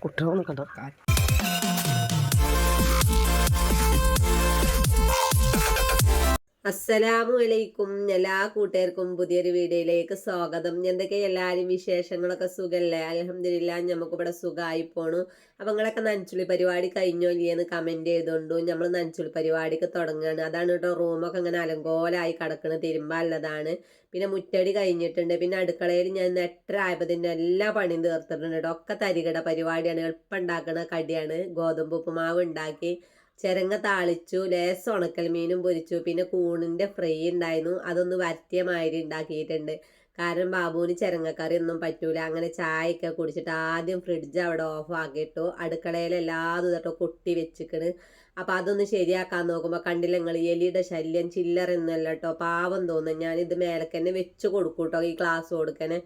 കുട്ടികളൊന്നും കണ്ട അസ്സലാമു അലൈക്കും എല്ലാ കൂട്ടുകാർക്കും പുതിയൊരു വീഡിയോയിലേക്ക് സ്വാഗതം. എന്തൊക്കെ എല്ലാവരും വിശേഷങ്ങളൊക്കെ സുഖമല്ലേ അലഹമില്ല നമുക്കിവിടെ സുഖമായി പോണു. അപ്പം നിങ്ങളൊക്കെ നനച്ചുള്ളി പരിപാടി കഴിഞ്ഞോ ഇല്ലയെന്ന് കമന്റ് ചെയ്തോണ്ടു. നമ്മൾ നനച്ചുള്ളി പരിപാടിക്ക് തുടങ്ങുകയാണ് അതാണ് കേട്ടോ റൂമൊക്കെ ഇങ്ങനെ അലങ്കോലായി കിടക്കുന്നത് തിരുമ്പല്ലതാണ് പിന്നെ മുറ്റടി കഴിഞ്ഞിട്ടുണ്ട്. പിന്നെ അടുക്കളയിൽ ഞാൻ എത്ര ആയപ്പോൾ തന്നെ എല്ലാ പണിയും തീർത്തിട്ടുണ്ട് കേട്ടോ ഒക്കെ തരികട പരിപാടിയാണ്. എളുപ്പം ഉണ്ടാക്കുന്ന കടിയാണ്. ഗോതമ്പ് ഉപ്പുമാവ് ഉണ്ടാക്കി. ചിരങ്ങ താളിച്ചു ലേസ് ഉണക്കൽ മീനും പൊരിച്ചു. പിന്നെ കൂണിന്റെ ഫ്രൈ ഉണ്ടായിരുന്നു. അതൊന്ന് വരട്ടിയ മാതിരി ഉണ്ടാക്കിയിട്ടുണ്ട്. കാരണം ബാബുവിന് ചിരങ്ങക്കറി ഒന്നും പറ്റൂല. അങ്ങനെ ചായയൊക്കെ കുടിച്ചിട്ട് ആദ്യം ഫ്രിഡ്ജ് അവിടെ ഓഫ് ആക്കിയിട്ടു. അടുക്കളയിൽ എല്ലാതും തൊട്ടോ കൊട്ടി വെച്ചിക്കണ്. അപ്പം അതൊന്ന് ശരിയാക്കാൻ നോക്കുമ്പോൾ കണ്ടില്ല നിങ്ങൾ എലിയുടെ ശല്യം ചില്ലറ എന്നല്ല കേട്ടോ. പാവം തോന്നും ഞാനിത് മേലക്കന്നെ വെച്ച് കൊടുക്കൂട്ടോ ഈ ക്ലാസ് കൊടുക്കണേ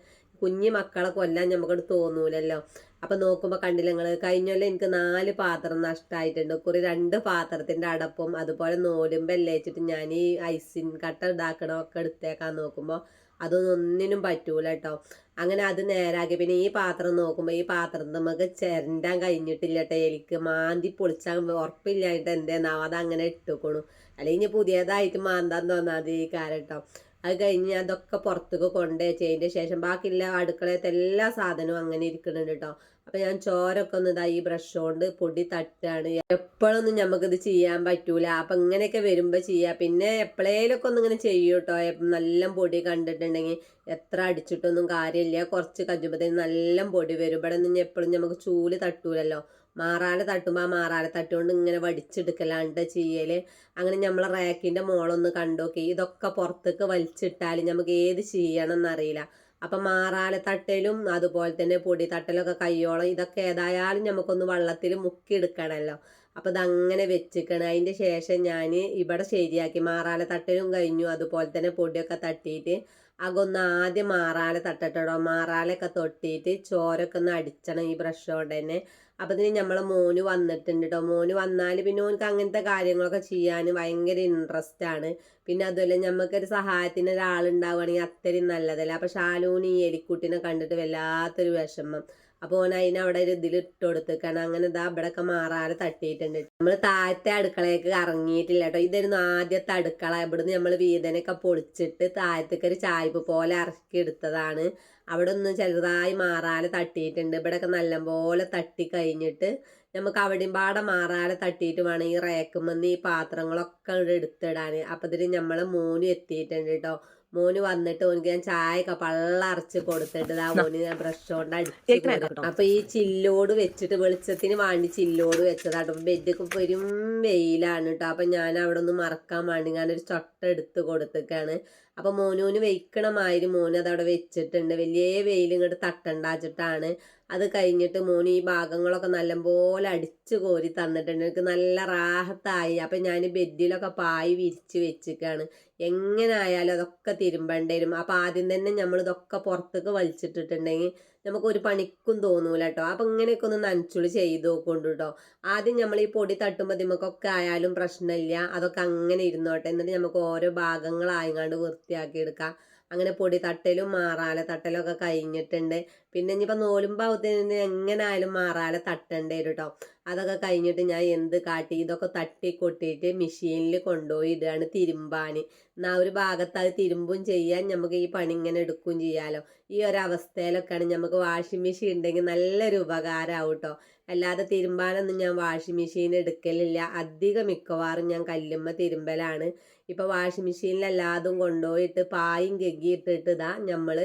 കുഞ്ഞു മക്കളെ കൊല്ലാൻ നമുക്കത് തോന്നൂലല്ലോ. അപ്പം നോക്കുമ്പോൾ കണ്ടില്ല നിങ്ങൾ കഴിഞ്ഞൊല്ലം എനിക്ക് നാല് പാത്രം നഷ്ടമായിട്ടുണ്ട് കുറി രണ്ട് പാത്രത്തിന്റെ അടപ്പും അതുപോലെ നോലും വെച്ചിട്ട് ഞാൻ ഈ ഐസിൻ കട്ട ഇതാക്കണമൊക്കെ എടുത്തേക്കാൻ നോക്കുമ്പോൾ അതൊന്നും ഒന്നിനും പറ്റൂല കേട്ടോ അങ്ങനെ അത് നേരാക്കി. പിന്നെ ഈ പാത്രം നോക്കുമ്പോൾ ഈ പാത്രം നമുക്ക് ചിരണ്ടാൻ കഴിഞ്ഞിട്ടില്ല കേട്ടോ എനിക്ക് മാന്തി പൊളിച്ചാൽ ഉറപ്പില്ലായിട്ട് എന്തേന്നാവും അത് അങ്ങനെ ഇട്ടുക്കണു. അല്ലെങ്കിൽ ഇനി പുതിയതായിട്ട് മാന്താൻ തോന്നാതെ ഈ കാര്യം കേട്ടോ അത് കഴിഞ്ഞ് അതൊക്കെ പുറത്തേക്ക് കൊണ്ടുവച്ചതിന്റെ ശേഷം ബാക്കിയുള്ള അടുക്കളയത്തെ എല്ലാ സാധനവും അങ്ങനെ ഇരിക്കുന്നുണ്ട് കേട്ടോ അപ്പം ഞാൻ ചോരൊക്കെ ഒന്ന് ഇതാ ഈ ബ്രഷ് കൊണ്ട് പൊടി തട്ടാണ്. എപ്പോഴൊന്നും ഇത് ചെയ്യാൻ പറ്റൂല. അപ്പം ഇങ്ങനെയൊക്കെ വരുമ്പോൾ ചെയ്യാം. പിന്നെ എപ്പോഴേലൊക്കെ ഒന്ന് ഇങ്ങനെ ചെയ്യൂട്ടോ നല്ല പൊടി കണ്ടിട്ടുണ്ടെങ്കിൽ എത്ര അടിച്ചിട്ടൊന്നും കാര്യമില്ല. കുറച്ച് കജുമ്പത്തേന് നല്ല പൊടി വരും. ഇവിടെ നിന്ന് എപ്പോഴും നമുക്ക് ചൂൽ തട്ടൂലല്ലോ. മാറാല തട്ടുമ്പോൾ ആ മാറാല തട്ടുകൊണ്ട് ഇങ്ങനെ വടിച്ചെടുക്കലാണ്ട് ചെയ്യൽ അങ്ങനെ നമ്മളെ റാക്കിന്റെ മോളൊന്ന് കണ്ടോക്കി. ഇതൊക്കെ പുറത്തേക്ക് വലിച്ചിട്ടാൽ നമുക്ക് ഏത് ചെയ്യണം എന്നറിയില്ല അപ്പം മാറാല തട്ടലും അതുപോലെ തന്നെ പൊടി തട്ടലൊക്കെ കയ്യോളം ഇതൊക്കെ ഏതായാലും നമുക്കൊന്ന് വെള്ളത്തിൽ മുക്കിയെടുക്കണമല്ലോ അപ്പോൾ ഇതങ്ങനെ വെച്ചിക്കണം. അതിന്റെ ശേഷം ഞാൻ ഇവിടെ ശരിയാക്കി. മാറാല തട്ടലും കഴിഞ്ഞു. അതുപോലെ തന്നെ പൊടിയൊക്കെ തട്ടിയിട്ട് അകൊന്ന് ആദ്യം മാറാല തട്ടട്ടോ മാറാലൊക്കെ തൊട്ടിയിട്ട് ചോരൊക്കെ ഒന്ന് അടിച്ചണം ഈ ബ്രഷ് കൊണ്ട് തന്നെ. അപ്പം ഇതിന് നമ്മളെ മോന് വന്നിട്ടുണ്ട് കേട്ടോ മോന് വന്നാൽ പിന്നെ ഓനക്ക് അങ്ങനത്തെ കാര്യങ്ങളൊക്കെ ചെയ്യാൻ ഭയങ്കര ഇൻട്രസ്റ്റ് ആണ്. പിന്നെ അതുപോലെ നമുക്കൊരു സഹായത്തിന് ഒരാളുണ്ടാവുകയാണെങ്കിൽ അത്രയും നല്ലതല്ല. അപ്പം ഷാലൂന് ഈ എലിക്കുട്ടിനെ കണ്ടിട്ട് വല്ലാത്തൊരു വിഷമം. അപ്പോൾ ഓൻ അതിനവിടെ ഒരു ഇതിലിട്ട് കാരണം അങ്ങനെ ഇതാ ഇവിടെയൊക്കെ മാറാതെ തട്ടിയിട്ടുണ്ട് നമ്മൾ താഴത്തെ അടുക്കളയൊക്കെ ഇറങ്ങിയിട്ടില്ല കേട്ടോ ഇതായിരുന്നു ആദ്യത്തെ അടുക്കള. ഇവിടുന്ന് നമ്മൾ വീതനൊക്കെ പൊളിച്ചിട്ട് താഴത്തേക്ക് ഒരു ചായ്പ് പോലെ ഇറക്കി എടുത്തതാണ്. അവിടെ ഒന്ന് ചെറുതായി മാറാതെ തട്ടിയിട്ടുണ്ട്. ഇവിടെയൊക്കെ നല്ലപോലെ തട്ടി കഴിഞ്ഞിട്ട് നമുക്ക് അവിടെയും പാടെ മാറാതെ തട്ടിയിട്ട് വേണം ഈ റേക്കുമെന്ന് ഈ പാത്രങ്ങളൊക്കെ എടുത്തിടാൻ അപ്പം ഇതിന് നമ്മൾ മൂന്ന് എത്തിയിട്ടുണ്ട് കേട്ടോ മോന് വന്നിട്ട് ഓനിക്ക് ഞാൻ ചായയൊക്കെ പള്ളറച്ച് കൊടുത്തിട്ട് ആ മോന് ഞാൻ ബ്രഷ് കൊണ്ട് അടിച്ചു അപ്പൊ ഈ ചില്ലോട് വെച്ചിട്ട് വെളിച്ചത്തിന് വേണ്ടി ചില്ലോട് വെച്ചതാട്ടോ. അപ്പൊ ബെഡൊക്കെ പെരും വെയിലാണ് കേട്ടോ അപ്പൊ ഞാൻ അവിടെ ഒന്ന് മറക്കാൻ വേണ്ടി ഞാൻ ഒരു ചൊട്ട എടുത്ത് കൊടുത്തേക്കാണ്. അപ്പൊ മോനൂന് വെയ്ക്കണമായിരുന്നു മോന് അതവിടെ വെച്ചിട്ടുണ്ട്. വലിയ വെയിൽ ഇങ്ങോട്ട് തട്ടണ്ടാച്ചിട്ടാണ് അത് കഴിഞ്ഞിട്ട് മോന് ഈ ഭാഗങ്ങളൊക്കെ നല്ലപോലെ അടിച്ചു കോരി തന്നിട്ടുണ്ട്. എനിക്ക് നല്ല റാഹത്തായി. അപ്പം ഞാൻ ബെഡിലൊക്കെ പായി വിരിച്ച് വെച്ചിക്കാണ്. എങ്ങനെ ആയാലും അതൊക്കെ തിരുമ്പേണ്ടി വരും. അപ്പം ആദ്യം തന്നെ നമ്മൾ ഇതൊക്കെ പുറത്തേക്ക് വലിച്ചിട്ടിട്ടുണ്ടെങ്കിൽ നമുക്ക് ഒരു പണിക്കും തോന്നൂല കേട്ടോ അപ്പം ഇങ്ങനെയൊക്കെ ഒന്ന് നനച്ചുള്ളി ചെയ്ത് നോക്കൊണ്ട് കേട്ടോ ആദ്യം നമ്മൾ ഈ പൊടി തട്ടുമ്പോൾ നമുക്കൊക്കെ ആയാലും പ്രശ്നമില്ല. അതൊക്കെ അങ്ങനെ ഇരുന്നോട്ടെ. എന്നിട്ട് നമുക്ക് ഓരോ ഭാഗങ്ങളായങ്ങാണ്ട് വൃത്തിയാക്കി എടുക്കാം. അങ്ങനെ പൊടി തട്ടലും മാറാല തട്ടലും ഒക്കെ കഴിഞ്ഞിട്ടുണ്ട്. പിന്നെ ഇനിയിപ്പോൾ നോലുമ്പാവത്തിന് എങ്ങനായാലും മാറാല തട്ടേണ്ടി വരും കേട്ടോ അതൊക്കെ കഴിഞ്ഞിട്ട് ഞാൻ എന്ത് കാട്ടി? ഇതൊക്കെ തട്ടി കൊട്ടിയിട്ട് മെഷീനിൽ കൊണ്ടുപോയി ഇടുകയാണ് തിരുമ്പാൻ എന്നാൽ ഒരു ഭാഗത്ത് അത് തിരുമ്പും ചെയ്യാൻ നമുക്ക് ഈ പണി ഇങ്ങനെ എടുക്കുകയും ചെയ്യാമല്ലോ ഈ ഒരവസ്ഥയിലൊക്കെയാണ് നമുക്ക് വാഷിംഗ് മെഷീൻ ഉണ്ടെങ്കിൽ നല്ലൊരു ഉപകാരമാവും കേട്ടോ അല്ലാതെ തിരുമ്പാനൊന്നും ഞാൻ വാഷിംഗ് മെഷീൻ എടുക്കലില്ല. അധികം മിക്കവാറും ഞാൻ കല്ലുമ്മ തിരുമ്പലാണ്. ഇപ്പോൾ വാഷിംഗ് മെഷീനിലെല്ലാതും കൊണ്ടുപോയിട്ട് പായും കെഗിയിട്ടിട്ട് ഇതാ നമ്മൾ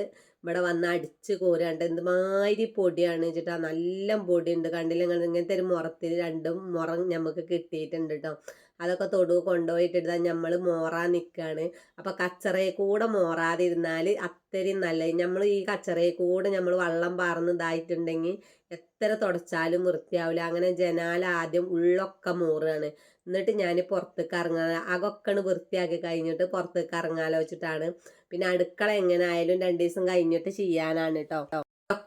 ഇവിടെ വന്ന് അടിച്ച് കോരാണ്ട് എന്തുമാതിരി പൊടിയാണ് വെച്ചിട്ടാ നല്ല പൊടിയുണ്ട്. കണ്ടില്ല? ഇങ്ങനത്തെ ഒരു മുറത്തിൽ രണ്ടും മുറം നമുക്ക് കിട്ടിയിട്ടുണ്ട് കേട്ടോ അതൊക്കെ തൊടു കൊണ്ടുപോയിട്ടിട്ട് നമ്മൾ മോറാൻ നിൽക്കുകയാണ് അപ്പം കച്ചറയെ കൂടെ മോറാതിരുന്നാൽ അത്രയും നല്ല നമ്മൾ ഈ കച്ചറയെ കൂടെ നമ്മൾ വള്ളം പാർന്ന് ഇതായിട്ടുണ്ടെങ്കിൽ എത്ര തുടച്ചാലും വൃത്തിയാവില്ല അങ്ങനെ ജനാല ആദ്യം ഉള്ളൊക്കെ മോറുകയാണ് എന്നിട്ട് ഞാൻ പുറത്തേക്ക് ഇറങ്ങാൻ അകൊക്കെയാണ് വൃത്തിയാക്കി കഴിഞ്ഞിട്ട് പുറത്തേക്ക് ഇറങ്ങാലോചിച്ചിട്ടാണ് പിന്നെ അടുക്കള എങ്ങനെ ആയാലും രണ്ട് ദിവസം കഴിഞ്ഞിട്ട് ചെയ്യാനാണ് കേട്ടോ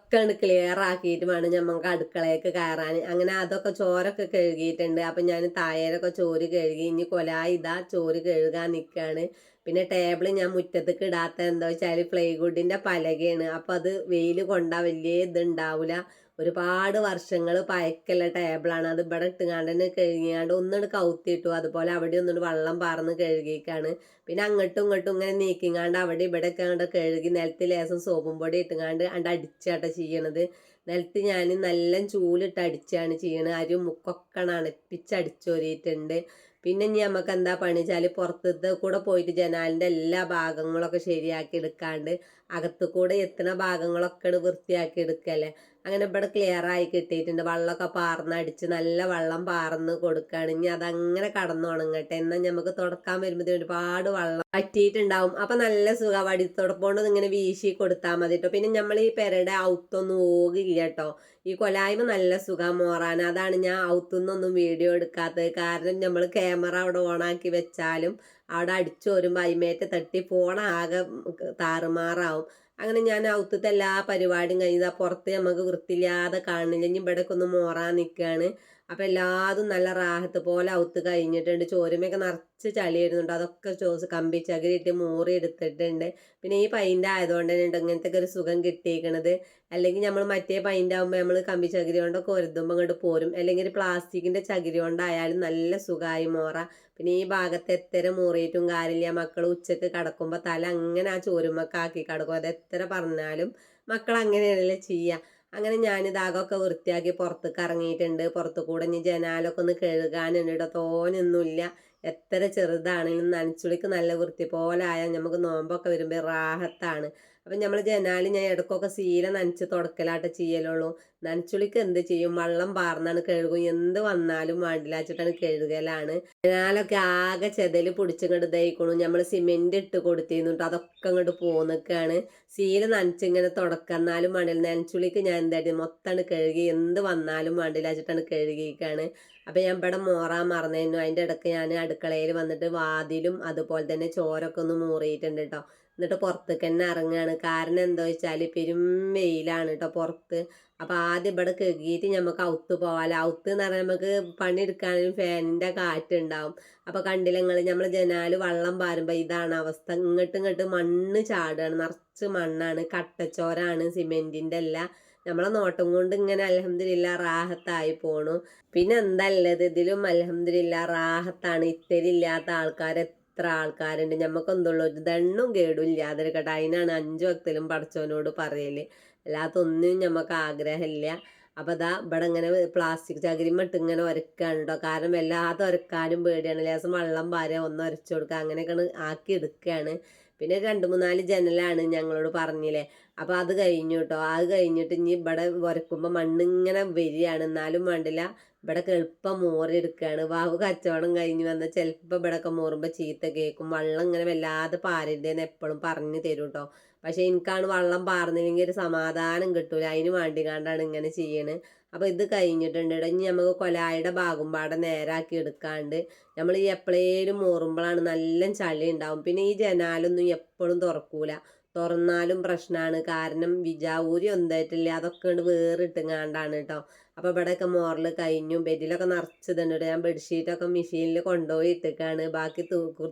ഒക്കെ ക്ലിയർ ആക്കിയിട്ട് വേണം നമുക്ക് അടുക്കളയൊക്കെ കയറാൻ അങ്ങനെ അതൊക്കെ ചോരൊക്കെ കഴുകിയിട്ടുണ്ട്. അപ്പം ഞാൻ തായേരൊക്കെ ചോറ് കഴുകി ഇനി കൊലായി ഇതാ ചോറ് കഴുകാൻ നിൽക്കുകയാണ് പിന്നെ ടേബിൾ ഞാൻ മുറ്റത്തേക്ക് ഇടാത്ത എന്താ വെച്ചാൽ പ്ലൈവുഡിന്റെ പലകയാണ്. അപ്പം അത് വെയിൽ കൊണ്ടാൽ വലിയ ഇതുണ്ടാവില്ല ഒരുപാട് വർഷങ്ങൾ പഴക്കല്ല ടേബിളാണ് അത് ഇവിടെ ഇട്ടുകാണ്ട് തന്നെ കഴുകിയാണ്ട് ഒന്നിട്ട് കൗത്തിട്ടു അതുപോലെ അവിടെ ഒന്നിട്ട് വെള്ളം പാർന്ന് കഴുകിക്കാണ് പിന്നെ അങ്ങോട്ടും ഇങ്ങോട്ടും ഇങ്ങനെ നീക്കിങ്ങാണ്ട് അവിടെ ഇവിടെ അങ്ങോട്ട് കഴുകി നിലത്ത് ലേസം സോപ്പും പൊടി ഇട്ടുകാണ്ട് അണ്ട് അടിച്ചാട്ട ചെയ്യണത്. നിലത്ത് ഞാൻ നല്ല ചൂലിട്ട് അടിച്ചാണ് ചെയ്യണത്. അരി മുക്കൊക്കെ അണപ്പിച്ചടിച്ചോരിയിട്ടുണ്ട് പിന്നെ ഇനി നമുക്ക് എന്താ പണി വെച്ചാൽ പുറത്തത്തെ കൂടെ പോയിട്ട് ജനാലിന്റെ എല്ലാ ഭാഗങ്ങളൊക്കെ ശരിയാക്കി എടുക്കാണ്ട് അകത്ത് കൂടെ എത്തുന്ന ഭാഗങ്ങളൊക്കെ വൃത്തിയാക്കി എടുക്കല്ലേ അങ്ങനെ ഇവിടെ ക്ലിയർ ആയി കിട്ടിയിട്ടുണ്ട്. വെള്ളമൊക്കെ പാർന്നടിച്ച് നല്ല വെള്ളം പാർന്ന് കൊടുക്കുകയാണ് ഇനി അതങ്ങനെ കടന്നു ഉണങ്ങട്ടെ എന്നാൽ നമുക്ക് തുടക്കാൻ വരുമ്പോൾ ഒരുപാട് വെള്ളം പറ്റിയിട്ടുണ്ടാവും അപ്പൊ നല്ല സുഖ. വടി തുടപ്പോണ്ട് ഇങ്ങനെ വീശി കൊടുത്താൽ മതി കേട്ടോ പിന്നെ നമ്മൾ ഈ പെരയുടെ ഔത്തൊന്നും ഓകില്ല കേട്ടോ ഈ കൊലായ്മ നല്ല സുഖം മോറാൻ. അതാണ് ഞാൻ ഔത്തുനിന്നൊന്നും വീഡിയോ എടുക്കാത്തത്. കാരണം നമ്മൾ ക്യാമറ അവിടെ ഓണാക്കി വെച്ചാലും അവിടെ അടിച്ചു വരുമ്പോൾ അയിമേറ്റ് തട്ടി ഫോൺ ആകെ താറുമാറാവും. അങ്ങനെ ഞാൻ ഔത്തത്തെ എല്ലാ പരിപാടിയും കഴിഞ്ഞാൽ പുറത്ത് നമുക്ക് വൃത്തിയില്ലാതെ കാണുന്നില്ല. ഇനി ഇവിടേക്ക് ഒന്ന് മോറാൻ നിൽക്കുകയാണ് അപ്പം എല്ലാതും നല്ല റാഹത്ത് പോലെ ഔത്ത് കഴിഞ്ഞിട്ടുണ്ട്. ചോരുമയൊക്കെ നിറച്ച് ചളി വരുന്നുണ്ട് അതൊക്കെ ചോസ് കമ്പി ചകിരിയിട്ട് മൂറി എടുത്തിട്ടുണ്ട്. പിന്നെ ഈ പൈന്റെ ആയതുകൊണ്ട് തന്നെ ഇങ്ങനത്തെ ഒരു സുഖം കിട്ടിയിരിക്കണത് അല്ലെങ്കിൽ നമ്മൾ മറ്റേ പൈന്റെ ആകുമ്പോൾ നമ്മൾ കമ്പി ചകിരി കൊണ്ടൊക്കെ ഒരുതുമ്പോൾ അങ്ങോട്ട് പോരും. അല്ലെങ്കിൽ പ്ലാസ്റ്റിക്കിന്റെ ചകിരി കൊണ്ടായാലും നല്ല സുഖമായി മോറ. പിന്നെ ഈ ഭാഗത്ത് എത്ര മൂറിയിട്ടും കാര്യമില്ല. മക്കൾ ഉച്ചയ്ക്ക് കിടക്കുമ്പോൾ തല അങ്ങനെ ആ ചോരുമൊക്കെ ആക്കി കിടക്കും. അത് എത്ര പറഞ്ഞാലും മക്കൾ അങ്ങനെയല്ലേ ചെയ്യുക അങ്ങനെ ഞാനിതാകൊക്കെ വൃത്തിയാക്കി പുറത്തേക്ക് ഇറങ്ങിയിട്ടുണ്ട് പുറത്തു കൂടെ ഇനി ജനാലൊക്കെ ഒന്ന് കഴുകാനുണ്ട്. കേട്ടോ തോനൊന്നുമില്ല എത്ര ചെറുതാണെങ്കിലും നനച്ചുളിക്ക് നല്ല വൃത്തി പോലെ ആയാൽ നമുക്ക് നോമ്പൊക്കെ വരുമ്പോൾ റാഹത്താണ്. അപ്പം നമ്മൾ ജനാൽ ഞാൻ ഇടയ്ക്കൊക്കെ സീല നനച്ച് തുടക്കലായിട്ട് ചെയ്യലുള്ളൂ. നനച്ചുളിക്ക് എന്ത് ചെയ്യും? വെള്ളം പാർന്നാണ് കഴുകും. എന്ത് വന്നാലും വേണ്ടിലാച്ചിട്ടാണ് കഴുകലാണ്. ജനാലൊക്കെ ആകെ ചെതൽ പിടിച്ചിങ്ങോട്ട് ദഹിക്കണു നമ്മൾ സിമെന്റ് ഇട്ട് കൊടുത്തിരുന്നു അതൊക്കെ അങ്ങോട്ട് പോന്നിക്കാണ്. സീല നനച്ചിങ്ങനെ തുടക്കുന്നാലും വേണ്ടില്ല നനച്ചുളിക്ക് ഞാൻ എന്തായിട്ട് മൊത്തമാണ് കഴുകി എന്ത് വന്നാലും വേണ്ടിലാച്ചിട്ടാണ് കഴുകിയിരിക്കുകയാണ് അപ്പം ഞാൻ ഇവിടെ മോറാൻ മറന്നിരുന്നു അതിന്റെ ഇടയ്ക്ക് ഞാൻ അടുക്കളയിൽ വന്നിട്ട് വാതിലും അതുപോലെ തന്നെ ചോരൊക്കെ ഒന്ന് മൂറിയിട്ടുണ്ട് കേട്ടോ എന്നിട്ട് പുറത്തേക്ക് തന്നെ ഇറങ്ങുകയാണ് കാരണം എന്താ വെച്ചാൽ പെരും വെയിലാണ് കേട്ടോ പുറത്ത്. അപ്പം ആദ്യം ഇവിടെ കഴുകിയിട്ട് നമുക്ക് ഔത്ത് പോകാമല്ലോ ഔത്ത് എന്ന് പറഞ്ഞാൽ നമുക്ക് പണിയെടുക്കാനും ഫാനിന്റെ കാറ്റുണ്ടാവും അപ്പോൾ കണ്ടില്ല നിങ്ങൾ നമ്മൾ ജനാല് വള്ളം പാരുമ്പോൾ ഇതാണ് അവസ്ഥ. ഇങ്ങോട്ട് ഇങ്ങോട്ട് മണ്ണ് ചാടുകയാണ് നിറച്ച് മണ്ണാണ്. കട്ടച്ചോരാണ് സിമെന്റിന്റെ അല്ല നമ്മളെ നോട്ടം കൊണ്ട് ഇങ്ങനെ അലഹമില്ല റാഹത്തായി പോണു. പിന്നെ എന്തല്ലത് ഇതിലും അലഹമില്ല റാഹത്താണ്. ഇത്തരില്ലാത്ത ആൾക്കാരെ എത്ര ആൾക്കാരുണ്ട്. നമുക്ക് എന്തുള്ളൂ ഒരു ദണ്ണും കേടും ഇല്ലാതിരിക്കട്ടെ അതിനാണ് അഞ്ചു വക്തലും പടച്ചവനോട് പറയൽ. അല്ലാത്തൊന്നും നമുക്ക് ആഗ്രഹമില്ല അപ്പോൾ അതാ ഇവിടെ ഇങ്ങനെ പ്ലാസ്റ്റിക് ചകിരിമട്ട് ഇങ്ങനെ ഒരക്കാണ് കേട്ടോ കാരണം വല്ലാതെ ഉരക്കാനും പേടിയാണ്. ലേസം വെള്ളം പാര ഒന്ന് ഉരച്ചു കൊടുക്കുക അങ്ങനെയൊക്കെയാണ് ആക്കി എടുക്കുകയാണ് പിന്നെ രണ്ട് മൂന്നാൽ ജനലാണ് ഞങ്ങളോട് പറഞ്ഞില്ലേ. അപ്പം അത് കഴിഞ്ഞു കേട്ടോ അത് കഴിഞ്ഞിട്ട് ഇനി ഇവിടെ ഉരക്കുമ്പോൾ മണ്ണിങ്ങനെ വരികയാണ്. എന്നാലും വേണ്ടില്ല ഇവിടെ എളുപ്പം മോറിയെടുക്കുകയാണ് വാവ് കച്ചവടം കഴിഞ്ഞ് വന്നാൽ ചിലപ്പോൾ ഇവിടെയൊക്കെ മോറുമ്പോൾ ചീത്ത കേൾക്കും. വെള്ളം ഇങ്ങനെ വല്ലാതെ പാരേണ്ടതെന്ന് എപ്പോഴും പറഞ്ഞു തരും കേട്ടോ പക്ഷെ എനിക്കാണ് വള്ളം പാർന്നില്ലെങ്കിൽ ഒരു സമാധാനം കിട്ടൂല. അതിന് വേണ്ടി കണ്ടാണ് ഇങ്ങനെ ചെയ്യണത് അപ്പോൾ ഇത് കഴിഞ്ഞിട്ടുണ്ട്. ഇനി നമുക്ക് കൊലായുടെ ഭാഗം പാടെ നേരാക്കി എടുക്കാണ്ട് നമ്മൾ ഈ എപ്പോഴേലും മോറുമ്പോഴാണ് നല്ല ചളി ഉണ്ടാവും. പിന്നെ ഈ ജനാലൊന്നും എപ്പോഴും തുറക്കൂല. തുറന്നാലും പ്രശ്നമാണ് കാരണം വിജാവൂരി ഒന്നായിട്ടില്ല അതൊക്കെ കൊണ്ട് വേറിട്ടുങ്ങാണ്ടാണ് കേട്ടോ അപ്പോൾ ഇവിടെയൊക്കെ മോറൽ കഴിഞ്ഞു. ബെഡിലൊക്കെ നിറച്ചതുണ്ട് ഞാൻ ബെഡ്ഷീറ്റൊക്കെ മെഷീനിൽ കൊണ്ടുപോയി ഇട്ടിക്കാണ്. ബാക്കി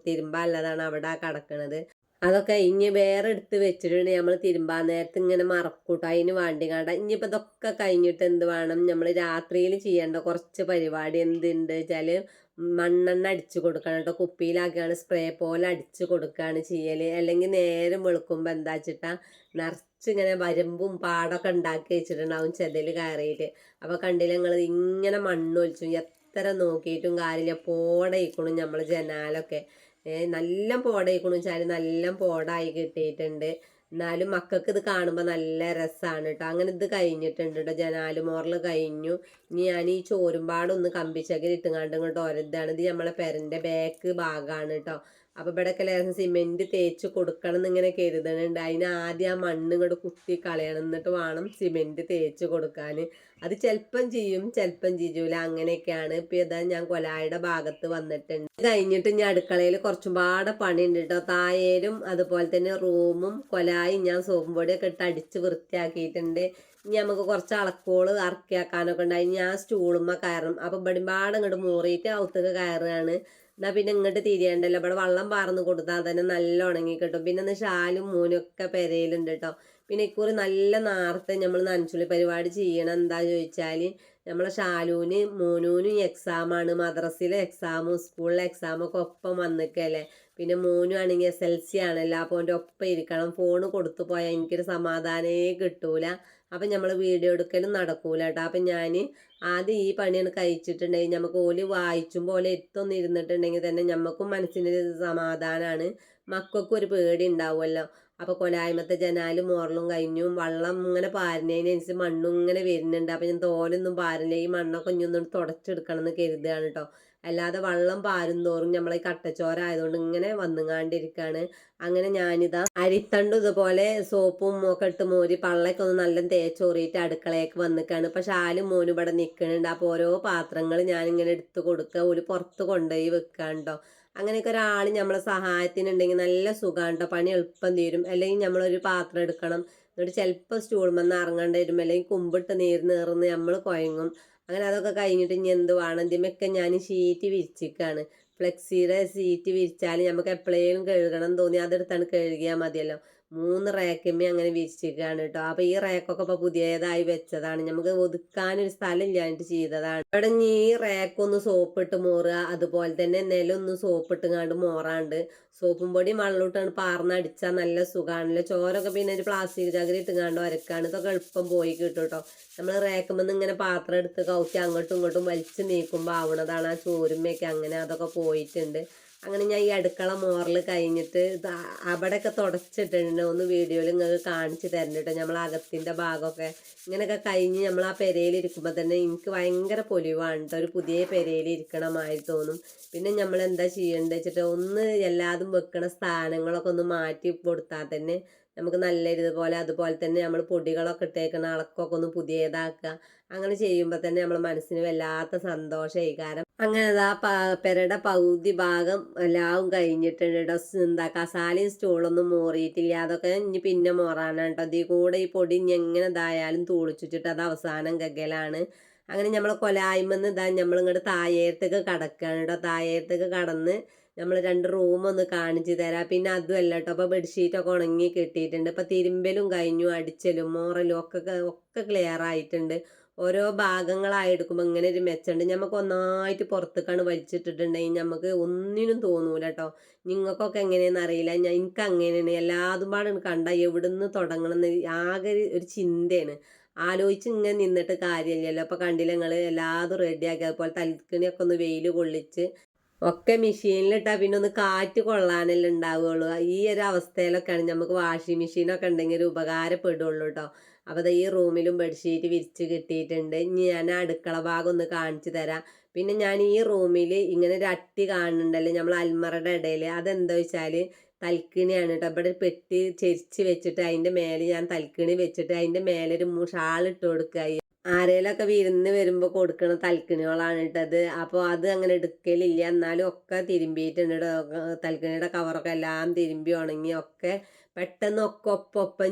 തിരുമ്പല്ലതാണ് അവിടെ കിടക്കണത്. അതൊക്കെ ഇനി വേറെ എടുത്ത് വെച്ചിട്ടുണ്ട്. നമ്മൾ തിരുമ്പാൻ നേരത്തെ ഇങ്ങനെ മറക്കൂട്ടോ. അതിന് വേണ്ടി കണ്ട. ഇനിയിപ്പോൾ ഇതൊക്കെ കഴിഞ്ഞിട്ട് എന്ത് വേണം? നമ്മൾ രാത്രിയിൽ ചെയ്യേണ്ട കുറച്ച് പരിപാടി എന്തുണ്ട് വെച്ചാൽ മണ്ണെണ്ണ അടിച്ചു കൊടുക്കണം കേട്ടോ കുപ്പിയിലാക്കിയാണ് സ്പ്രേ പോലെ അടിച്ചു കൊടുക്കുകയാണ് ചെയ്യൽ അല്ലെങ്കിൽ നേരം വെളുക്കുമ്പോൾ എന്താ വെച്ചിട്ടാ? നിറച്ച് ഇങ്ങനെ വരമ്പും പാടൊക്കെ ഉണ്ടാക്കി വെച്ചിട്ടുണ്ടാവും ചെതൽ കയറിയിട്ട്. അപ്പോൾ കണ്ടില്ല ഞങ്ങൾ ഇങ്ങനെ മണ്ണൊലിച്ചു എത്ര നോക്കിയിട്ടും കാര്യമില്ല പോടയിക്കണം നമ്മൾ ജനാലൊക്കെ. നല്ല പോടയിക്കണെന്ന് വെച്ചാൽ നല്ല പോടായി കിട്ടിയിട്ടുണ്ട്. എന്നാലും മക്കൾക്ക് ഇത് കാണുമ്പോൾ നല്ല രസമാണ് കേട്ടോ അങ്ങനെ ഇത് കഴിഞ്ഞിട്ടുണ്ട് കേട്ടോ ജനാല് മോറൽ കഴിഞ്ഞു. ഇനി ഞാൻ ഈ ചോരുമ്പാടൊന്ന് കമ്പിച്ചകരി ഇട്ടുങ്ങാണ്ട് ഇങ്ങോട്ട് ഒരതാണ്. ഇത് നമ്മളെ പെരന്റെ ബാക്ക് ഭാഗമാണ് കേട്ടോ അപ്പോൾ ഇവിടെയൊക്കെ ലേശം സിമെന്റ് തേച്ച് കൊടുക്കണം എന്നിങ്ങനെ കരുതണുണ്ട് അതിന് ആദ്യം ആ മണ്ണ് ഇങ്ങോട്ട് കുത്തി കളയണം. എന്നിട്ട് വേണം സിമെന്റ് തേച്ച് കൊടുക്കാൻ അത് ചിലപ്പം ചെയ്യും ചിലപ്പം ചെയ്യൂല. അങ്ങനെയൊക്കെയാണ്. ഇപ്പം ഇതാ ഞാൻ കൊലായുടെ ഭാഗത്ത് വന്നിട്ടുണ്ട്. ഇത് കഴിഞ്ഞിട്ട് ഞാൻ അടുക്കളയിൽ കുറച്ചുപാട് പണി ഉണ്ട് കേട്ടോ തായേലും അതുപോലെ തന്നെ റൂമും കൊലായും ഞാൻ സോപ്പും പൊടിയൊക്കെ ഇട്ട് അടിച്ച് വൃത്തിയാക്കിയിട്ടുണ്ട്. ഇനി നമുക്ക് കുറച്ച് അളക്കോൾ ഇറക്കിയാക്കാനൊക്കെ ഉണ്ടായി ഞാൻ സ്റ്റൂളുമ്മ കയറും അപ്പം ഇവിടെമ്പാട് ഇങ്ങോട്ട് മൂറിയിട്ട് അവത്തേക്ക് കയറുകയാണ്. എന്നാൽ പിന്നെ ഇങ്ങോട്ട് തിരിയണ്ടല്ലോ. ഇവിടെ വെള്ളം പാർന്ന് കൊടുത്താൽ തന്നെ നല്ല ഉണങ്ങി കിട്ടും പിന്നെ ഒന്ന് ഷാലും മൂനും ഒക്കെ പെരയിലുണ്ട് കേട്ടോ പിന്നെ ഇക്കുറി നല്ല നേരത്തെ നമ്മൾ നനച്ചുള്ളി പരിപാടി ചെയ്യണം. എന്താ ചോദിച്ചാൽ നമ്മളെ ഷാലൂന് മോനൂനും എക്സാമാണ് മദ്രസയിലെ എക്സാമും സ്കൂളിലെ എക്സാമൊക്കെ ഒപ്പം വന്നിക്കല്ലേ പിന്നെ മോനും ആണെങ്കിൽ എസ് എൽ സി ആണല്ലോ. അപ്പോൾ അവന്റെ ഒപ്പം ഇരിക്കണം. ഫോൺ കൊടുത്തു പോയാൽ എനിക്കൊരു സമാധാനമേ കിട്ടൂല. അപ്പം നമ്മൾ വീഡിയോ എടുക്കലും നടക്കൂല കേട്ടോ. അപ്പം ഞാൻ ആദ്യം ഈ പണിയാണ് കഴിച്ചിട്ടുണ്ടെങ്കിൽ നമുക്ക് ഓൽ വായിച്ചും പോലെ എത്തൊന്നും ഇരുന്നിട്ടുണ്ടെങ്കിൽ തന്നെ നമുക്കും മനസ്സിനൊരു സമാധാനമാണ് മക്കൾക്കും ഒരു പേടി ഉണ്ടാവുമല്ലോ. അപ്പോൾ കൊലായ്മത്തെ ജനാലും മോറലും കഴിഞ്ഞും വെള്ളം ഇങ്ങനെ പാരുന്നതിനനുസരിച്ച് മണ്ണും ഇങ്ങനെ വരുന്നുണ്ട്. അപ്പോൾ ഞാൻ തോലൊന്നും പാരില്ല. ഈ മണ്ണൊക്കെ ഇഞ്ഞൊന്നും തുടച്ചെടുക്കണം എന്ന് കരുതുകയാണ് കേട്ടോ അല്ലാതെ വെള്ളം പാരും തോറും നമ്മളെ കട്ടച്ചോര ആയതുകൊണ്ട് ഇങ്ങനെ വന്നുകാണ്ടിരിക്കുകയാണ് അങ്ങനെ ഞാനിതാ അരിത്തണ്ടും ഇതുപോലെ സോപ്പും ഒക്കെ ഇട്ട് മോരി പള്ളയൊക്കെ ഒന്ന് നല്ല തേച്ചോറിയിട്ട് അടുക്കളയൊക്കെ വന്നിക്കാണ്. ഇപ്പം ഷാലും മോനും ഇവിടെ നിൽക്കുന്നുണ്ട് അപ്പോൾ ഓരോ പാത്രങ്ങൾ ഞാനിങ്ങനെ എടുത്ത് കൊടുക്കുക ഒരു പുറത്ത് കൊണ്ടുപോയി വെക്കാണ്ടോ അങ്ങനെയൊക്കെ ഒരാൾ നമ്മളെ സഹായത്തിനുണ്ടെങ്കിൽ നല്ല സുഖമാണ് കേട്ടോ പണി എളുപ്പം തീരും. അല്ലെങ്കിൽ നമ്മളൊരു പാത്രം എടുക്കണം. എന്നിട്ട് ചിലപ്പോൾ സ്റ്റൂൾമെന്ന് ഇറങ്ങേണ്ടി വരും. അല്ലെങ്കിൽ കുമ്പിട്ട് നീര് നേർന്ന് നമ്മൾ കുഴങ്ങും അങ്ങനെ അതൊക്കെ കഴിഞ്ഞിട്ട് ഇനി എന്ത് വേണം? ഇതിമൊക്കെ ഞാൻ ഷീറ്റ് വിരിച്ചിക്കാണ്. ഫ്ലെക്സിയുടെ സീറ്റ് വിരിച്ചാൽ നമുക്ക് എപ്പോഴേലും കഴുകണം തോന്നി. അതെടുത്താണ് കഴുകിയാൽ മതിയല്ലോ. മൂന്ന് റാക്കമ്മ അങ്ങനെ വിരിച്ചിരിക്കുകയാണ് കേട്ടോ. അപ്പൊ ഈ റാക്കൊക്കെ ഇപ്പൊ പുതിയതായി വെച്ചതാണ്. നമുക്ക് ഒതുക്കാനൊരു സ്ഥലം ഇല്ലാണ്ട് ചെയ്തതാണ് ഇവിടെ ഈ റാക്കൊന്ന് സോപ്പിട്ട് മോറുക അതുപോലെ തന്നെ നിലൊന്ന് സോപ്പിട്ട് കണ്ട് മോറാണ്ട്. സോപ്പും പൊടിയും വെള്ളമിട്ടാണ് പാർന്നടിച്ചാൽ നല്ല സുഖമാണല്ലോ ചോരൊക്കെ പിന്നെ ഒരു പ്ലാസ്റ്റിക് ചകിരി ഇട്ടുകാണ്ട് വരക്കാണ്. ഇതൊക്കെ എളുപ്പം പോയി കിട്ടും കേട്ടോ. നമ്മൾ റേക്കുമ്പോൾ ഇങ്ങനെ പാത്രം എടുത്ത് കൗക്കി അങ്ങോട്ടും ഇങ്ങോട്ടും വലിച്ചു നീക്കുമ്പോൾ ആവണതാണ് ആ ചോരുമ്മയൊക്കെ. അങ്ങനെ അതൊക്കെ പോയിട്ടുണ്ട്. അങ്ങനെ ഞാൻ ഈ അടുക്കള മോറൽ കഴിഞ്ഞിട്ട് അവിടെ ഒക്കെ തുടച്ചിട്ടുണ്ട് ഒന്ന് വീഡിയോയിൽ നിങ്ങൾക്ക് കാണിച്ച് കേട്ടോ നമ്മൾ അകത്തിന്റെ ഭാഗമൊക്കെ ഇങ്ങനെയൊക്കെ കഴിഞ്ഞ് നമ്മൾ ആ പെരയിൽ ഇരിക്കുമ്പോൾ തന്നെ എനിക്ക് ഭയങ്കര പൊലിവാണ് കേട്ടോ ഒരു പുതിയ പെരയിൽ ഇരിക്കണമായി തോന്നും. പിന്നെ നമ്മൾ എന്താ ചെയ്യേണ്ടത് വെച്ചിട്ട് ഒന്ന് എല്ലാതും വെക്കണ സ്ഥാനങ്ങളൊക്കെ ഒന്ന് മാറ്റി കൊടുത്താൽ തന്നെ നമുക്ക് നല്ല ഇതുപോലെ അതുപോലെ തന്നെ നമ്മൾ പൊടികളൊക്കെ ഇട്ടേക്കണ അളക്കൊക്കെ ഒന്ന് പുതിയതാക്കുക. അങ്ങനെ ചെയ്യുമ്പോൾ തന്നെ നമ്മൾ മനസ്സിന് വല്ലാത്ത സന്തോഷമായി കാരണം അങ്ങനെ ആ പ പെരയുടെ പകുതി ഭാഗം എല്ലാം കഴിഞ്ഞിട്ടുണ്ട് ഡ്രസ് എന്താ കസാലയും സ്റ്റൂളൊന്നും മോറിയിട്ടില്ല. അതൊക്കെ ഇനി പിന്നെ മോറാനാണ് കേട്ടോ അതിൽ കൂടെ ഈ പൊടി ഇനി എങ്ങനെ ഇതായാലും തൂളിച്ചിട്ട് അത് അവസാനം ഗഗലാണ് അങ്ങനെ നമ്മൾ കൊലായ്മെന്ന് ഇതാ നമ്മളിങ്ങോട്ട് തായേരത്തേക്ക് കടക്കുകയാണ് കേട്ടോ തായേരത്തേക്ക് കടന്ന് നമ്മൾ രണ്ട് റൂം ഒന്ന് കാണിച്ചു തരാം. പിന്നെ അതുമല്ല കേട്ടോ അപ്പോൾ ബെഡ്ഷീറ്റൊക്കെ ഉണങ്ങി കിട്ടിയിട്ടുണ്ട്. ഇപ്പം തിരുമ്പലും കഴിഞ്ഞു അടിച്ചലും മോറലും ഒക്കെ ഒക്കെ ക്ലിയർ ആയിട്ടുണ്ട് ഓരോ ഭാഗങ്ങളായി എടുക്കുമ്പോൾ ഇങ്ങനെ ഒരു മെച്ചമുണ്ട്. നമുക്ക് ഒന്നായിട്ട് പുറത്തേക്കാണ് വലിച്ചിട്ടിട്ടുണ്ടെങ്കിൽ നമുക്ക് ഒന്നിനും തോന്നൂല കേട്ടോ നിങ്ങൾക്കൊക്കെ എങ്ങനെയാണെന്ന് അറിയില്ല. ഞാൻ എനിക്ക് അങ്ങനെയാണ്. എല്ലാതും പാടും കണ്ട എവിടുന്ന് തുടങ്ങണമെന്ന് ആകെ ഒരു ചിന്തയാണ്. ആലോചിച്ച് ഇങ്ങനെ നിന്നിട്ട് കാര്യമില്ലല്ലോ. അപ്പോൾ കണ്ടില്ല നിങ്ങൾ എല്ലാതും റെഡിയാക്കി അതുപോലെ തലക്കിണിയൊക്കെ ഒന്ന് വെയിൽ കൊള്ളിച്ച് ഒക്കെ മെഷീനിലിട്ടാൽ പിന്നെ ഒന്ന് കാറ്റ് കൊള്ളാനല്ലേ ഉണ്ടാവുകയുള്ളൂ. ഈ ഒരു അവസ്ഥയിലൊക്കെയാണ്. നമുക്ക് വാഷിംഗ് മെഷീനൊക്കെ ഉണ്ടെങ്കിൽ ഒരു ഉപകാരപ്പെടുള്ളൂ കേട്ടോ. അപ്പോൾ ഈ റൂമിലും ബെഡ്ഷീറ്റ് വിരിച്ച് കിട്ടിയിട്ടുണ്ട്. ഇനി ഞാൻ അടുക്കള ഭാഗം ഒന്ന് കാണിച്ചു തരാം. പിന്നെ ഞാൻ ഈ റൂമിൽ ഇങ്ങനെ ഒരു അട്ടി കാണുന്നുണ്ടല്ലോ നമ്മൾ അൽമറയുടെ ഇടയിൽ അതെന്താ വെച്ചാൽ തൽക്കിണിയാണ് കേട്ടോ. ഇവിടെ പെട്ടി ചെരിച്ച് വെച്ചിട്ട് അതിന്റെ മേലെ ഞാൻ തൽക്കിണി വെച്ചിട്ട് അതിന്റെ മേലെ ഒരു ഇട്ട് കൊടുക്കുക. ആരേലൊക്കെ വിരുന്ന് വരുമ്പോൾ കൊടുക്കണ തൽക്കിണികളാണ് ഇട്ടത് അപ്പോൾ അത് അങ്ങനെ എടുക്കലില്ല. എന്നാലും ഒക്കെ തിരുമ്പിയിട്ടുണ്ട് കേട്ടോ. തൽക്കിണിയുടെ കവറൊക്കെ എല്ലാം തിരുമ്പി ഉണങ്ങി ഒക്കെ പെട്ടെന്ന് ഒക്കെ ഒപ്പം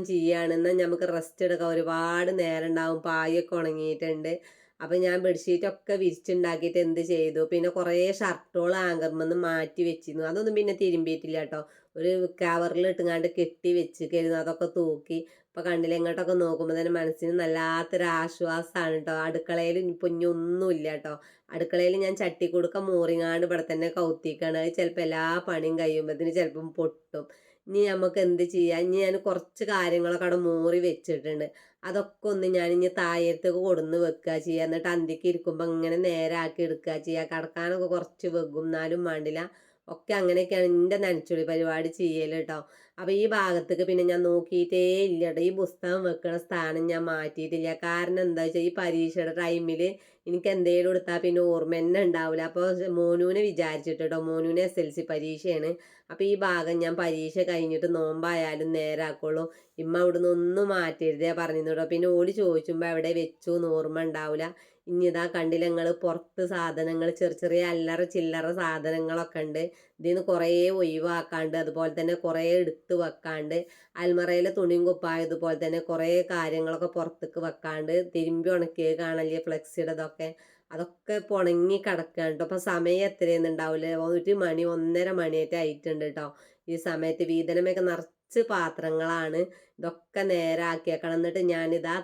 എന്നാൽ നമുക്ക് റെസ്റ്റ് എടുക്കാം ഒരുപാട് നേരം ഉണ്ടാവും. പായൊക്കെ ഉണങ്ങിയിട്ടുണ്ട്. അപ്പം ഞാൻ ബെഡ്ഷീറ്റൊക്കെ വിരിച്ചുണ്ടാക്കിയിട്ട് എന്ത് ചെയ്തു? പിന്നെ കുറേ ഷർട്ടുകൾ ആങ്കർമെന്ന് മാറ്റി വെച്ചിരുന്നു. അതൊന്നും പിന്നെ തിരുമ്പിയിട്ടില്ല കേട്ടോ. ഒരു കവറിൽ ഇട്ടുങ്ങാണ്ട് കെട്ടി വെച്ചിരുന്നു അതൊക്കെ തൂക്കി ഇപ്പം കണ്ടില്ലെങ്ങോട്ടൊക്കെ നോക്കുമ്പോൾ തന്നെ മനസ്സിന് വല്ലാത്തൊരു ആശ്വാസമാണ് കേട്ടോ അടുക്കളയിൽ ഇപ്പം ഇനി ഒന്നുമില്ല കേട്ടോ അടുക്കളയിൽ ഞാൻ ചട്ടി കൊടുക്ക മൂറിങ്ങാണ്ട് ഇവിടെ തന്നെ കൗത്തിക്കാണ്. അത് ചിലപ്പോൾ എല്ലാ പണിയും കഴിയുമ്പോഴത്തേന് ചിലപ്പം പൊട്ടും. ഇനി നമുക്ക് എന്ത് ചെയ്യാം? ഇനി ഞാൻ കുറച്ച് കാര്യങ്ങളൊക്കെ അവിടെ മൂറി വെച്ചിട്ടുണ്ട്. അതൊക്കെ ഒന്ന് ഞാൻ ഇനി താഴത്തേക്ക് കൊടുന്ന് വെക്കുക ചെയ്യുക എന്നിട്ട് അന്തിക്ക് ഇരിക്കുമ്പോൾ ഇങ്ങനെ നേരെ ആക്കി എടുക്കുക ചെയ്യുക കിടക്കാനൊക്കെ കുറച്ച് വെക്കും. എന്നാലും വേണ്ടില്ല. ഒക്കെ അങ്ങനെയൊക്കെയാണ് എന്റെ നനച്ചുള്ളി പരിപാടി ചെയ്യൽ കേട്ടോ അപ്പോൾ ഈ ഭാഗത്തേക്ക് പിന്നെ ഞാൻ നോക്കിയിട്ടേ ഇല്ല കേട്ടോ ഈ പുസ്തകം വെക്കുന്ന സ്ഥാനം ഞാൻ മാറ്റിയിട്ടില്ല. കാരണം എന്താ വെച്ചാൽ ഈ പരീക്ഷയുടെ ടൈമിൽ എനിക്ക് എന്തെങ്കിലും എടുത്താൽ പിന്നെ ഓർമ്മ തന്നെ ഉണ്ടാവില്ല അപ്പോൾ മോനുവിനെ വിചാരിച്ചിട്ട് കേട്ടോ മോനുവിന് എസ് എൽ സി പരീക്ഷയാണ്. അപ്പോൾ ഈ ഭാഗം ഞാൻ പരീക്ഷ കഴിഞ്ഞിട്ട് നോമ്പായാലും നേരാക്കുള്ളൂ. ഇമ്മ അവിടുന്ന് ഒന്നും മാറ്റരുതേ പറഞ്ഞിരുന്നു കേട്ടോ പിന്നെ ഓടി ചോദിച്ചുമ്പോൾ അവിടെ വെച്ചു ഓർമ്മ ഉണ്ടാവില്ല ഇനി ഇതാ കണ്ടില്ല നിങ്ങൾ പുറത്ത് സാധനങ്ങൾ ചെറിയ ചെറിയ അല്ലറ ചില്ലറ സാധനങ്ങളൊക്കെ ഉണ്ട് ഇതിൽ കുറേ ഒഴിവാക്കാണ്ട് അതുപോലെ തന്നെ കുറേ എടുത്ത് വെക്കാണ്ട് അൽമറയിലെ തുണിയും കുപ്പായ ഇതുപോലെ തന്നെ കുറേ കാര്യങ്ങളൊക്കെ പുറത്തേക്ക് വെക്കാണ്ട് തിരുമ്പി ഉണക്കിയത് കാണല്ലേ ഫ്ലെക്സിയുടെ ഇതൊക്കെ അതൊക്കെ ഇപ്പോൾ ഉണങ്ങി കിടക്കുകയാണ് കേട്ടോ അപ്പോൾ സമയം എത്രയൊന്നും ഉണ്ടാവില്ല ഒരു മണി ഒന്നര മണിയായിട്ട് ആയിട്ടുണ്ട് കേട്ടോ ഈ സമയത്ത് വീതനമൊക്കെ നിറച്ച് പാത്രങ്ങളാണ് ഇതൊക്കെ നേരാക്കിയേക്കണം. എന്നിട്ട് ഞാനിതാ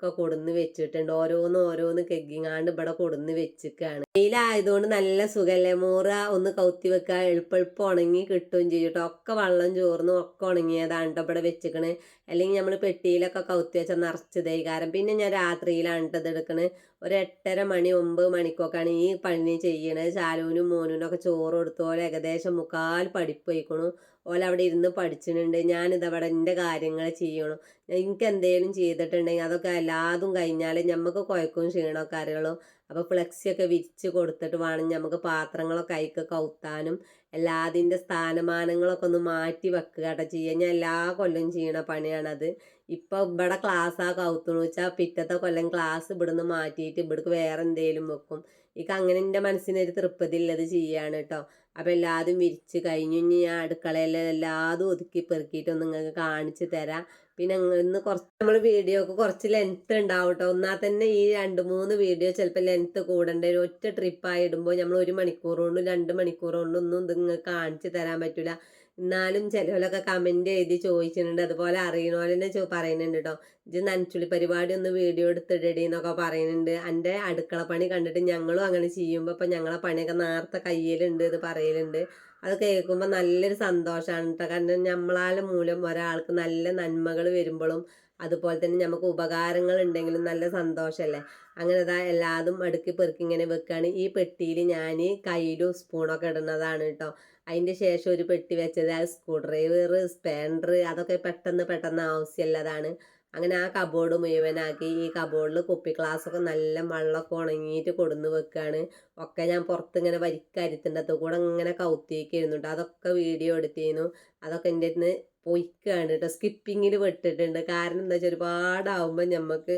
താഴേരത്തൊക്കെ കൊടുന്ന് വെച്ചിട്ടുണ്ട്. ഓരോന്ന് ഓരോന്ന് കെഗിങ്ങാണ്ട് ഇവിടെ കൊടുന്ന് വെച്ചിക്കാണ് വെയിലായതുകൊണ്ട് നല്ല സുഖല്ലേ മൂറ ഒന്ന് കൗത്തി വെക്കുക എളുപ്പെളുപ്പം ഉണങ്ങി കിട്ടുകയും ചെയ്യും കേട്ടോ. ഒക്കെ വെള്ളം ചോർന്ന് ഒക്കെ ഉണങ്ങിയതാണ് കേട്ടോ ഇവിടെ വെച്ചിക്കണ് അല്ലെങ്കിൽ നമ്മൾ പെട്ടിയിലൊക്കെ കൗത്തി വെച്ചാൽ നിറച്ച് കാരണം പിന്നെ ഞാൻ രാത്രിയിലാണ് കേട്ടോ ഇത് എടുക്കണത്. ഒരു എട്ടര മണി ഒമ്പത് മണിക്കൊക്കെയാണ് ഈ പണി ചെയ്യണത്. ശാലുവിനും മോനും ഒക്കെ ചോറ് കൊടുത്തോലെ ഏകദേശം മുക്കാൽ പഠിപ്പ് പോയിക്കണു ഓല അവിടെ ഇരുന്ന് പഠിച്ചിട്ടുണ്ട്. ഞാനിതവിടെ എന്റെ കാര്യങ്ങൾ ചെയ്യണം. എനിക്ക് എന്തെങ്കിലും ചെയ്തിട്ടുണ്ടെങ്കിൽ അതൊക്കെ എല്ലാതും കഴിഞ്ഞാൽ നമുക്ക് കുഴക്കും ക്ഷീണമൊക്കെ അറിയുള്ളൂ അപ്പോൾ ഫ്ലെക്സിയൊക്കെ വിരിച്ച് കൊടുത്തിട്ട് വേണം നമുക്ക് പാത്രങ്ങളൊക്കെ അയക്ക് കൗത്താനും എല്ലാതിന്റെ സ്ഥാനമാനങ്ങളൊക്കെ ഒന്ന് മാറ്റി വെക്കുക കേട്ടോ ചെയ്യുക ഞാൻ എല്ലാ കൊല്ലം ചെയ്യണ പണിയാണത്. ഇപ്പോൾ ഇവിടെ ക്ലാസ് ആ കൗത്തുന്നു വെച്ചാൽ പിറ്റത്തെ കൊല്ലം ക്ലാസ് ഇവിടുന്ന് മാറ്റിയിട്ട് ഇവിടേക്ക് വേറെ എന്തെങ്കിലും വെക്കും. ഇക്ക് അങ്ങനെ എന്റെ മനസ്സിനൊരു തൃപ്തി ഉള്ളത് ചെയ്യാണ് കേട്ടോ അപ്പോൾ എല്ലാതും വിരിച്ച് കഴിഞ്ഞു ഇനി ഞാൻ അടുക്കളയിൽ എല്ലാതും ഒതുക്കി പെറുക്കിയിട്ടൊന്ന് നിങ്ങൾക്ക് കാണിച്ച് തരാം. പിന്നെ ഇന്ന് കുറച്ച് നമ്മൾ വീഡിയോക്ക് കുറച്ച് ലെങ്ത്ത് ഉണ്ടാവും കേട്ടോ എന്നാൽ തന്നെ ഈ രണ്ട് മൂന്ന് വീഡിയോ ചിലപ്പോൾ ലെങ്ത്ത് കൂടേണ്ട. ഒരു ഒറ്റ ട്രിപ്പായി ഇടുമ്പോൾ നമ്മൾ ഒരു മണിക്കൂർ കൊണ്ടും രണ്ട് മണിക്കൂർ കൊണ്ടും ഒന്നും ഇത് നിങ്ങൾക്ക് കാണിച്ച് തരാൻ പറ്റില്ല എന്നാലും ചിലവരൊക്കെ കമന്റ് എഴുതി ചോദിച്ചിട്ടുണ്ട് അതുപോലെ അറിയണോലെന്നെ ചോ പറയുന്നുണ്ട് കേട്ടോ ഇത് നനച്ചുള്ളി പരിപാടി ഒന്ന് വീഡിയോ എടുത്തിടടി എന്നൊക്കെ പറയുന്നുണ്ട്. എന്റെ അടുക്കള പണി കണ്ടിട്ട് ഞങ്ങളും അങ്ങനെ ചെയ്യുമ്പോൾ ഇപ്പം ഞങ്ങളെ പണിയൊക്കെ നേരത്തെ കയ്യിലുണ്ട് ഇത് പറയലുണ്ട്. അത് കേൾക്കുമ്പോൾ നല്ലൊരു സന്തോഷമാണ് കേട്ടോ കാരണം നമ്മളാൽ മൂലം ഒരാൾക്ക് നല്ല നന്മകൾ വരുമ്പോഴും അതുപോലെ തന്നെ നമുക്ക് ഉപകാരങ്ങൾ ഉണ്ടെങ്കിലും നല്ല സന്തോഷമല്ലേ അങ്ങനെ ഇതാ എല്ലാതും അടുക്കി പെറുക്കി ഇങ്ങനെ വെക്കുകയാണ് ഈ പെട്ടിയിൽ ഞാൻ കയ്യിലും സ്പൂണൊക്കെ ഇടുന്നതാണ് കേട്ടോ അതിന്റെ ശേഷം ഒരു പെട്ടി വെച്ചത് ആ സ്ക്രൂ ഡ്രൈവർ സ്പാൻഡർ അതൊക്കെ പെട്ടെന്ന് പെട്ടെന്ന് ആവശ്യമുള്ളതാണ്. അങ്ങനെ ആ കബോർഡ് മുഴുവനാക്കി ഈ കബോർഡിൽ കുപ്പി ഗ്ലാസ്സൊക്കെ നല്ല വെള്ളമൊക്കെ ഉണങ്ങിയിട്ട് കൊടുന്ന് വെക്കുകയാണ് ഒക്കെ ഞാൻ പുറത്ത് ഇങ്ങനെ വരിക്കരിത്തിന്റെ കൂടെ ഇങ്ങനെ കൗത്തിയൊക്കെയായിരുന്നു കേട്ടോ അതൊക്കെ വീഡിയോ എടുത്തിരുന്നു. അതൊക്കെ എന്റെ അടുത്ത് പൊയ്ക്കുകയാണ് കേട്ടോ സ്കിപ്പിങ്ങിൽ വിട്ടിട്ടുണ്ട് കാരണം എന്താ വെച്ചാൽ ഒരുപാടാവുമ്പോൾ നമുക്ക്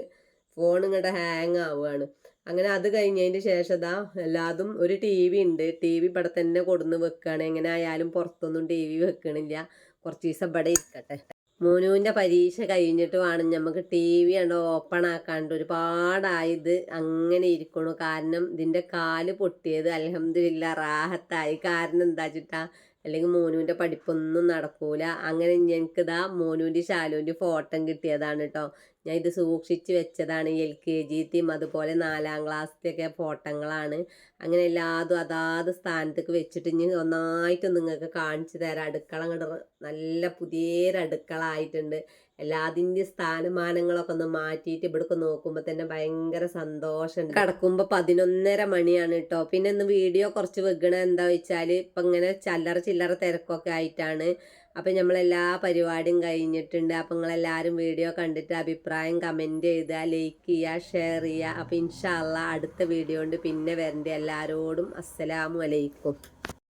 ഫോൺ ഇങ്ങോട്ട് ഹാങ് ആവുകയാണ്. അങ്ങനെ അത് കഴിഞ്ഞതിന് ശേഷം ഇതാ എല്ലാതും ഒരു ടി വി ഉണ്ട്. ടി വി ഇവിടെ തന്നെ കൊടുന്ന് വെക്കുകയാണ് എങ്ങനെ ആയാലും പുറത്തൊന്നും ടി വി വെക്കണില്ല. കുറച്ച് ദിവസം ഇവിടെ ഇരിക്കട്ടെ. മോനുവിന്റെ പരീക്ഷ കഴിഞ്ഞിട്ട് വേണം നമുക്ക് ടി വി ഉണ്ട് ഓപ്പൺ ആക്കാണ്ട് ഒരുപാടായത് അങ്ങനെ ഇരിക്കണു. കാരണം ഇതിന്റെ കാൽ പൊട്ടിയത് അലഹമില്ല റാഹത്തായി. കാരണം എന്താ വെച്ചിട്ടാ അല്ലെങ്കിൽ മോനുവിന്റെ പഠിപ്പൊന്നും നടക്കൂല. അങ്ങനെ ഞങ്ങൾക്ക് എനിക്കിതാ മോനുവിന്റെ ശാലുവിന്റെ ഫോട്ടോ കിട്ടിയതാണ് കേട്ടോ ഞാൻ ഇത് സൂക്ഷിച്ച് വെച്ചതാണ് എൽ കെ ജിത്തെയും അതുപോലെ നാലാം ക്ലാസ്സിലൊക്കെ ഫോട്ടോങ്ങളാണ്. അങ്ങനെ എല്ലാതും അതാത് സ്ഥാനത്തേക്ക് വെച്ചിട്ട് ഇനി ഒന്നായിട്ട് നിങ്ങൾക്ക് കാണിച്ചു തരാം. അടുക്കള അങ്ങോട്ട് നല്ല പുതിയൊരു അടുക്കള ആയിട്ടുണ്ട് എല്ലാതിന്റെ സ്ഥാനമാനങ്ങളൊക്കെ ഒന്ന് മാറ്റിയിട്ട് ഇവിടേക്ക് നോക്കുമ്പോൾ തന്നെ ഭയങ്കര സന്തോഷമുണ്ട്. കിടക്കുമ്പോൾ പതിനൊന്നര മണിയാണ് കേട്ടോ പിന്നെ ഇന്ന് വീഡിയോ കുറച്ച് വെക്കണ എന്താ വെച്ചാൽ ഇപ്പം ഇങ്ങനെ ചല്ലറ ചില്ലറ തിരക്കൊക്കെ ആയിട്ടാണ്. അപ്പം നമ്മളെല്ലാ പരിപാടിയും കഴിഞ്ഞിട്ടുണ്ട്. അപ്പം നിങ്ങളെല്ലാവരും വീഡിയോ കണ്ടിട്ട് അഭിപ്രായം കമന്റ് ചെയ്യുക ലൈക്ക് ചെയ്യുക ഷെയർ ചെയ്യുക. അപ്പം ഇൻഷാല്ല അടുത്ത വീഡിയോ കൊണ്ട് പിന്നെ വരണ്ട. എല്ലാവരോടും അസ്സലാമു അലൈക്കും.